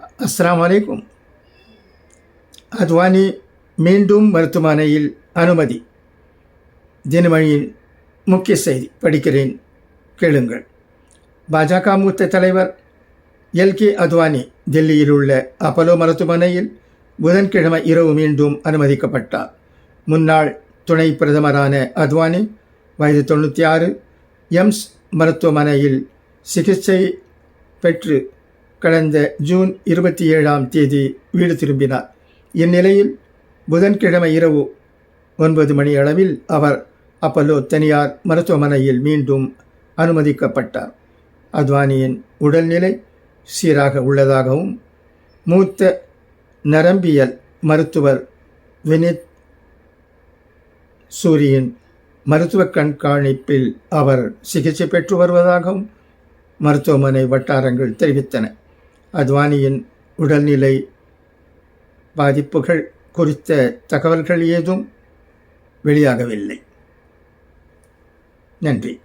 அஸ்லாம் வலைக்கும் அத்வானி மீண்டும் மருத்துவமனையில் அனுமதி தினமணியின் முக்கிய செய்தி படிக்கிறேன் கேளுங்கள் பாஜக மூத்த தலைவர் எல் கே அத்வானி டெல்லியில் உள்ள அப்பலோ மருத்துவமனையில் புதன்கிழமை இரவு மீண்டும் அனுமதிக்கப்பட்டார் முன்னாள் துணை பிரதமரான அத்வானி வயது தொண்ணூற்றி ஆறு எம்ஸ் மருத்துவமனையில் சிகிச்சை பெற்று கடந்த ஜூன் இருபத்தி ஏழாம் தேதி வீடு திரும்பினார். இந்நிலையில் புதன்கிழமை இரவு ஒன்பது மணி அளவில் அவர் அப்பல்லோ தனியார் மருத்துவமனையில் மீண்டும் அனுமதிக்கப்பட்டார். அத்வானியின் உடல்நிலை சீராக உள்ளதாகவும் மூத்த நரம்பியல் மருத்துவர் வினித் சூரியின் மருத்துவ கண்காணிப்பில் அவர் சிகிச்சை பெற்று வருவதாகவும் மருத்துவமனை வட்டாரங்கள் தெரிவித்தன. அத்வானியின் உடல்நிலை பாதிப்புகள் குறித்த தகவல்கள் ஏதும் வெளியாகவில்லை. நன்றி.